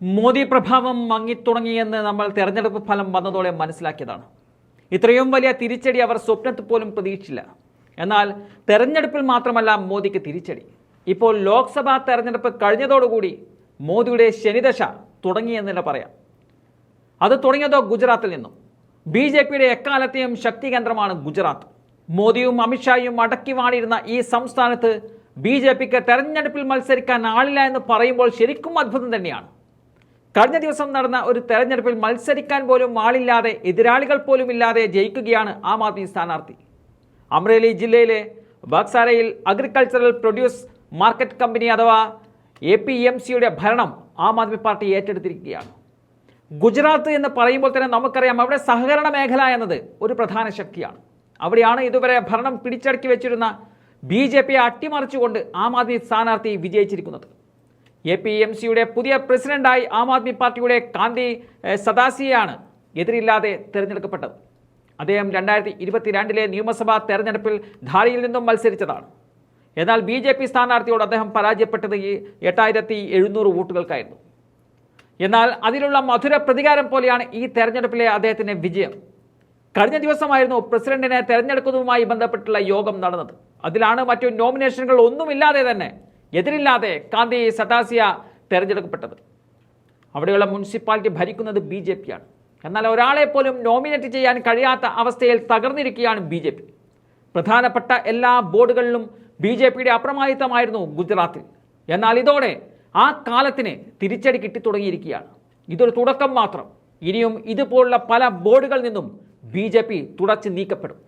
മോദി പ്രഭാവം മങ്ങിത്തുടങ്ങിയെന്ന് നമ്മൾ തെരഞ്ഞെടുപ്പ് ഫലം വന്നതോടെ മനസ്സിലാക്കിയതാണ്. ഇത്രയും വലിയ തിരിച്ചടി അവർ സ്വപ്നത്തിൽ പോലും പ്രതീക്ഷിച്ചില്ല. എന്നാൽ തെരഞ്ഞെടുപ്പിൽ മാത്രമല്ല മോദിക്ക് തിരിച്ചടി. ഇപ്പോൾ ലോക്സഭാ തെരഞ്ഞെടുപ്പ് കഴിഞ്ഞതോടുകൂടി മോദിയുടെ ശനിദശ തുടങ്ങിയെന്ന് തന്നെ പറയാം. അത് തുടങ്ങിയതോ ഗുജറാത്തിൽ നിന്നും. ബി ജെ പിയുടെ എക്കാലത്തെയും ശക്തി കേന്ദ്രമാണ് ഗുജറാത്ത്. മോദിയും അമിത്ഷായും അടക്കി വാണിരുന്ന ഈ സംസ്ഥാനത്ത് ബി ജെ പിക്ക് തെരഞ്ഞെടുപ്പിൽ മത്സരിക്കാൻ ആളില്ല എന്ന് പറയുമ്പോൾ ശരിക്കും അത്ഭുതം തന്നെയാണ്. കഴിഞ്ഞ ദിവസം നടന്ന ഒരു തെരഞ്ഞെടുപ്പിൽ മത്സരിക്കാൻ പോലും ആളില്ലാതെ എതിരാളികൾ പോലും ഇല്ലാതെ ജയിക്കുകയാണ് ആം ആദ്മി സ്ഥാനാർത്ഥി. അമ്രേലി ജില്ലയിലെ ബക്സാരയിൽ അഗ്രികൾച്ചറൽ പ്രൊഡ്യൂസ് മാർക്കറ്റ് കമ്പനി അഥവാ എ പി എം സിയുടെ ഭരണം ആം ആദ്മി പാർട്ടി ഏറ്റെടുത്തിരിക്കുകയാണ്. ഗുജറാത്ത് എന്ന് പറയുമ്പോൾ തന്നെ നമുക്കറിയാം അവിടെ സഹകരണ മേഖല എന്നത് ഒരു പ്രധാന ശക്തിയാണ്. അവിടെയാണ് ഇതുവരെ ഭരണം പിടിച്ചടക്കി വെച്ചിരുന്ന ബി ജെ പിയെ അട്ടിമറിച്ചുകൊണ്ട് ആം ആദ്മി സ്ഥാനാർത്ഥി വിജയിച്ചിരിക്കുന്നത്. എ പി എം സിയുടെ പുതിയ പ്രസിഡന്റായി ആം ആദ്മി പാർട്ടിയുടെ കാന്തി സദാസിയാണ് എതിരില്ലാതെ തിരഞ്ഞെടുക്കപ്പെട്ടത്. അദ്ദേഹം രണ്ടായിരത്തി ഇരുപത്തിരണ്ടിലെ നിയമസഭാ തെരഞ്ഞെടുപ്പിൽ ധാരിയിൽ നിന്നും മത്സരിച്ചതാണ്. എന്നാൽ ബി ജെ പി സ്ഥാനാർത്ഥിയോട് അദ്ദേഹം പരാജയപ്പെട്ടത് ഈ എട്ടായിരത്തി എഴുന്നൂറ് വോട്ടുകൾക്കായിരുന്നു. എന്നാൽ അതിലുള്ള മധുര പ്രതികാരം പോലെയാണ് ഈ തെരഞ്ഞെടുപ്പിലെ അദ്ദേഹത്തിന്റെ വിജയം. കഴിഞ്ഞ ദിവസമായിരുന്നു പ്രസിഡന്റിനെ തെരഞ്ഞെടുക്കുന്നതുമായി ബന്ധപ്പെട്ടുള്ള യോഗം നടന്നത്. അതിലാണ് മറ്റു നോമിനേഷനുകൾ ഒന്നുമില്ലാതെ തന്നെ എതിരില്ലാതെ കാന്തി സട്ടാസിയ തെരഞ്ഞെടുക്കപ്പെട്ടത്. അവിടെയുള്ള മുനിസിപ്പാലിറ്റി ഭരിക്കുന്നത് ബി ജെ പിയാണ്. എന്നാൽ ഒരാളെ പോലും നോമിനേറ്റ് ചെയ്യാൻ കഴിയാത്ത അവസ്ഥയിൽ തകർന്നിരിക്കുകയാണ് ബി ജെ പി. പ്രധാനപ്പെട്ട എല്ലാ ബോർഡുകളിലും ബി ജെ പിയുടെ അപ്രമാദിത്വമായിരുന്നു ഗുജറാത്തിൽ. എന്നാൽ ഇതോടെ ആ കാലത്തിന് തിരിച്ചടി കിട്ടി തുടങ്ങിയിരിക്കുകയാണ് ഇതൊരു തുടക്കം മാത്രം. ഇനിയും ഇതുപോലുള്ള പല ബോർഡുകളിൽ നിന്നും ബി ജെ പി തുടച്ചു നീക്കപ്പെടും.